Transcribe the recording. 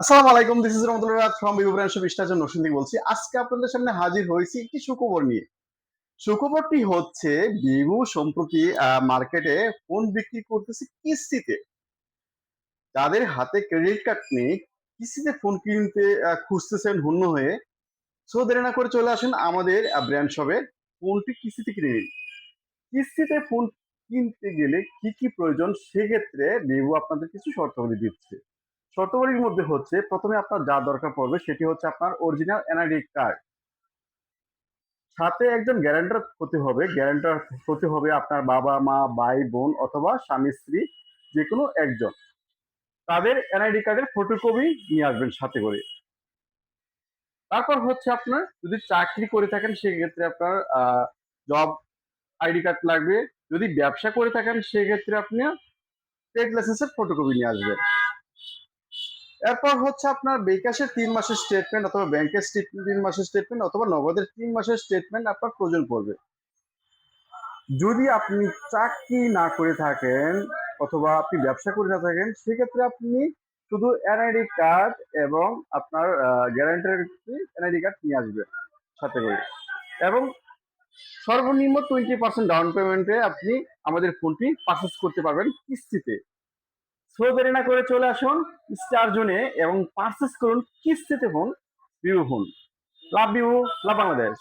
আসসালামু আলাইকুম this is Rahmatullah from Narsingdi বলছি। আজকে আপনাদের সামনে হাজির হয়েছি একটি সুখবর নিয়ে। সুখবরটি হচ্ছে সম্প্রতি মার্কেটে ফোন বিক্রি করতেছে কিস্তিতে। হাতে ক্রেডিট কার্ড নেই, কিস্তিতে ফোন কিনতে খুঁজতেছেন হন্য হয়ে। সো দেরি না করে চলে আসেন আমাদের ব্র্যান্ড শপে ফোনটি কিস্তিতে কিনে নিন। কিস্তিতে ফোন কিনতে গেলে কি কি প্রয়োজন? সেক্ষেত্রে ভিভো আপনাদের কিছু শর্তাবলী দিচ্ছে। শর্তাবলীর মধ্যে হচ্ছে, প্রথমে আপনার যা দরকার পড়বে সেটি হচ্ছে আপনার অরিজিনাল এনআইডি কার্ড সাথে একজন গ্যারান্টার হতে হবে গ্যারান্টার হতে হবে আপনার বাবা, মা, ভাই, বোন অথবা স্বামী, স্ত্রী যে কোনো একজন। তাদের এনআইডি কার্ডের ফটোকপি নিয়ে আসবেন সাথে করে। তারপর হচ্ছে আপনার যদি চাকরি করে থাকেন, সেক্ষেত্রে আপনার জব আইডি কার্ড লাগবে। যদি ব্যবসা করে থাকেন, সেক্ষেত্রে আপনি ট্রেড লাইসেন্সের ফটোকপি নিয়ে আসবেন। এরপর হচ্ছে আপনার বিকাশের তিন মাসের স্টেটমেন্ট অথবা ব্যাংকের তিন মাসের স্টেটমেন্ট অথবা নগদের তিন মাসের স্টেটমেন্ট আপনার প্রয়োজন পড়বে। যদি আপনি চাকরি না করে থাকেন অথবা আপনি ব্যবসা করে না থাকেন, সেক্ষেত্রে আপনি শুধু এনআইডি কার্ড এবং আপনার গ্যারান্টার এনআইডি কার্ড নিয়ে আসবেন সাথে করে। এবং সর্বনিম্ন টোয়েন্টি পার্সেন্ট ডাউন পেমেন্টে আপনি আমাদের ফোনটি পারচেস করতে পারবেন কিস্তিতে। সো দেরি করে চলে আসুন স্টার জোনে এবং পারচেস করুন, কিস্তিতে phone Vivo phone love Vivo love Bangladesh